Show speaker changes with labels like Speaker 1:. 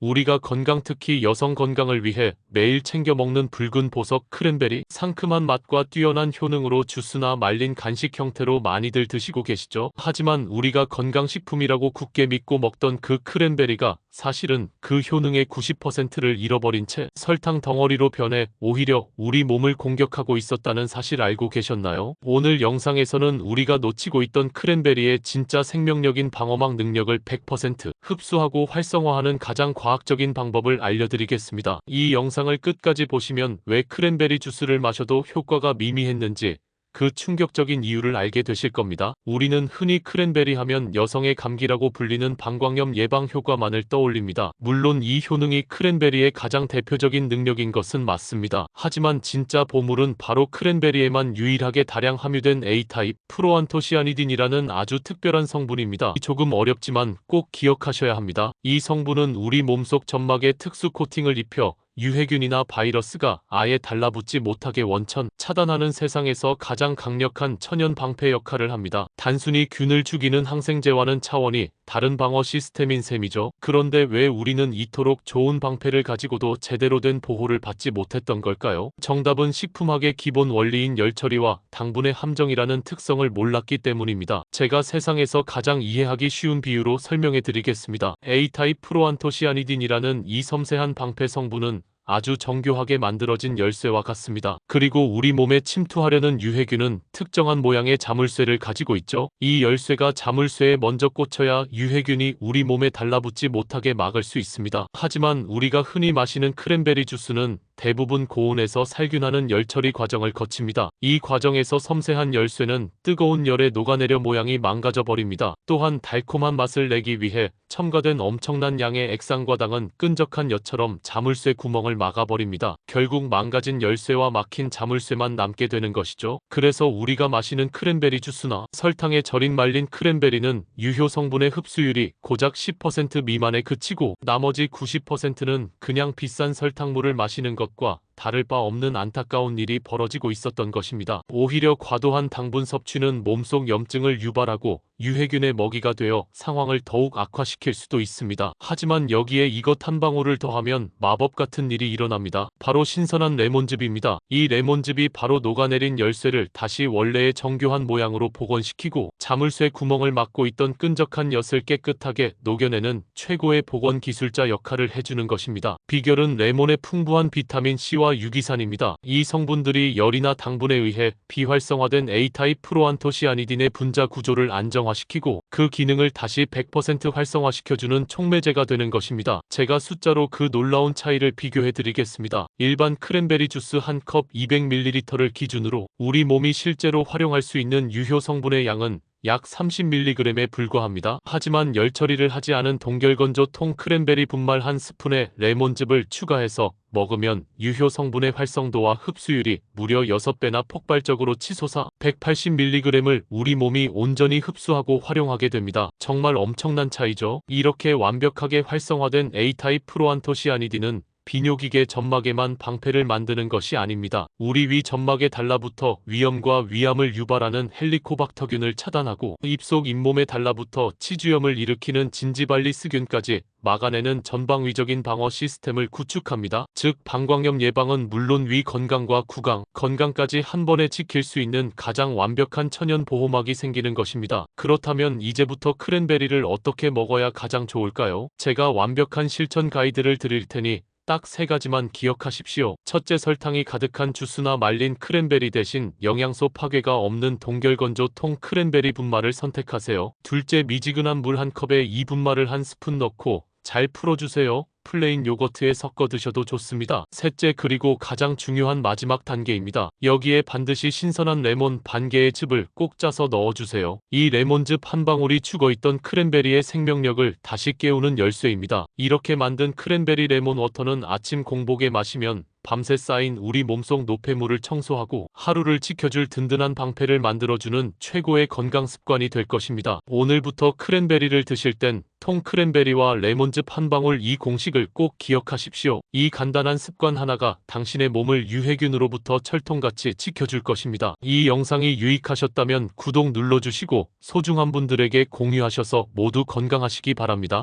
Speaker 1: 우리가 건강 특히 여성 건강을 위해 매일 챙겨 먹는 붉은 보석 크랜베리 상큼한 맛과 뛰어난 효능으로 주스나 말린 간식 형태로 많이들 드시고 계시죠. 하지만 우리가 건강식품이라고 굳게 믿고 먹던 그 크랜베리가 사실은 그 효능의 90%를 잃어버린 채 설탕 덩어리로 변해 오히려 우리 몸을 공격하고 있었다는 사실 알고 계셨나요? 오늘 영상에서는 우리가 놓치고 있던 크랜베리의 진짜 생명력인 방어막 능력을 100% 흡수하고 활성화하는 가장 과 학적인 방법을 알려드리겠습니다. 이 영상을 끝까지 보시면 왜 크랜베리 주스를 마셔도 효과가 미미했는지 그 충격적인 이유를 알게 되실 겁니다. 우리는 흔히 크랜베리 하면 여성의 감기라고 불리는 방광염 예방 효과만을 떠올립니다. 물론 이 효능이 크랜베리의 가장 대표적인 능력인 것은 맞습니다. 하지만 진짜 보물은 바로 크랜베리에만 유일하게 다량 함유된 A타입 프로안토시아니딘이라는 아주 특별한 성분입니다. 조금 어렵지만 꼭 기억하셔야 합니다. 이 성분은 우리 몸속 점막에 특수 코팅을 입혀 유해균이나 바이러스가 아예 달라붙지 못하게 원천 차단하는 세상에서 가장 강력한 천연 방패 역할을 합니다. 단순히 균을 죽이는 항생제와는 차원이 다른 방어 시스템인 셈이죠. 그런데 왜 우리는 이토록 좋은 방패를 가지고도 제대로 된 보호를 받지 못했던 걸까요? 정답은 식품학의 기본 원리인 열처리와 당분의 함정이라는 특성을 몰랐기 때문입니다. 제가 세상에서 가장 이해하기 쉬운 비유로 설명해 드리겠습니다. A타입 프로안토시아니딘이라는 이 섬세한 방패 성분은 아주 정교하게 만들어진 열쇠와 같습니다. 그리고 우리 몸에 침투하려는 유해균은 특정한 모양의 자물쇠를 가지고 있죠. 이 열쇠가 자물쇠에 먼저 꽂혀야 유해균이 우리 몸에 달라붙지 못하게 막을 수 있습니다. 하지만 우리가 흔히 마시는 크랜베리 주스는 대부분 고온에서 살균하는 열처리 과정을 거칩니다. 이 과정에서 섬세한 열쇠는 뜨거운 열에 녹아내려 모양이 망가져 버립니다. 또한 달콤한 맛을 내기 위해 첨가된 엄청난 양의 액상과 당은 끈적한 엿처럼 자물쇠 구멍을 막아버립니다. 결국 망가진 열쇠와 막힌 자물쇠만 남게 되는 것이죠. 그래서 우리가 마시는 크랜베리 주스나 설탕에 절인 말린 크랜베리는 유효 성분의 흡수율이 고작 10% 미만에 그치고 나머지 90%는 그냥 비싼 설탕물을 마시는 것과 다를 바 없는 안타까운 일이 벌어지고 있었던 것입니다. 오히려 과도한 당분 섭취는 몸속 염증을 유발하고 유해균의 먹이가 되어 상황을 더욱 악화시킬 수도 있습니다. 하지만 여기에 이것 한 방울을 더하면 마법 같은 일이 일어납니다. 바로 신선한 레몬즙입니다. 이 레몬즙이 바로 녹아내린 열쇠를 다시 원래의 정교한 모양으로 복원시키고 자물쇠 구멍을 막고 있던 끈적한 엿을 깨끗하게 녹여내는 최고의 복원 기술자 역할을 해주는 것입니다. 비결은 레몬의 풍부한 비타민 C와 유기산입니다. 이 성분들이 열이나 당분에 의해 비활성화된 A타입 프로안토시아니딘의 분자 구조를 안정 화시키고 그 기능을 다시 100% 활성화시켜주는 촉매제가 되는 것입니다. 제가 숫자로 그 놀라운 차이를 비교해 드리겠습니다. 일반 크랜베리 주스 한 컵 200ml를 기준으로 우리 몸이 실제로 활용할 수 있는 유효 성분의 양은 약 30mg에 불과합니다. 하지만 열 처리를 하지 않은 동결건조 통 크랜베리 분말 한 스푼에 레몬즙을 추가해서 먹으면 유효 성분의 활성도와 흡수율이 무려 6배나 폭발적으로 치솟아 180mg을 우리 몸이 온전히 흡수하고 활용하게 됩니다. 정말 엄청난 차이죠. 이렇게 완벽하게 활성화된 A타입 프로안토시아니딘은 비뇨기계 점막에만 방패를 만드는 것이 아닙니다. 우리 위 점막에 달라붙어 위염과 위암을 유발하는 헬리코박터균을 차단하고 입속 잇몸에 달라붙어 치주염을 일으키는 진지발리스균까지 막아내는 전방위적인 방어 시스템을 구축합니다. 즉 방광염 예방은 물론 위 건강과 구강, 건강까지 한 번에 지킬 수 있는 가장 완벽한 천연 보호막이 생기는 것입니다. 그렇다면 이제부터 크랜베리를 어떻게 먹어야 가장 좋을까요? 제가 완벽한 실천 가이드를 드릴 테니 딱 세 가지만 기억하십시오. 첫째 설탕이 가득한 주스나 말린 크랜베리 대신 영양소 파괴가 없는 동결건조 통 크랜베리 분말을 선택하세요. 둘째 미지근한 물 한 컵에 이 분말을 한 스푼 넣고 잘 풀어주세요. 플레인 요거트에 섞어 드셔도 좋습니다. 셋째 그리고 가장 중요한 마지막 단계입니다. 여기에 반드시 신선한 레몬 반 개의 즙을 꼭 짜서 넣어주세요. 이 레몬즙 한 방울이 죽어있던 크랜베리의 생명력을 다시 깨우는 열쇠입니다. 이렇게 만든 크랜베리 레몬 워터는 아침 공복에 마시면 밤새 쌓인 우리 몸속 노폐물을 청소하고 하루를 지켜줄 든든한 방패를 만들어주는 최고의 건강 습관이 될 것입니다. 오늘부터 크랜베리를 드실 땐 통 크랜베리와 레몬즙 한 방울 이 공식을 꼭 기억하십시오. 이 간단한 습관 하나가 당신의 몸을 유해균으로부터 철통같이 지켜줄 것입니다. 이 영상이 유익하셨다면 구독 눌러주시고 소중한 분들에게 공유하셔서 모두 건강하시기 바랍니다.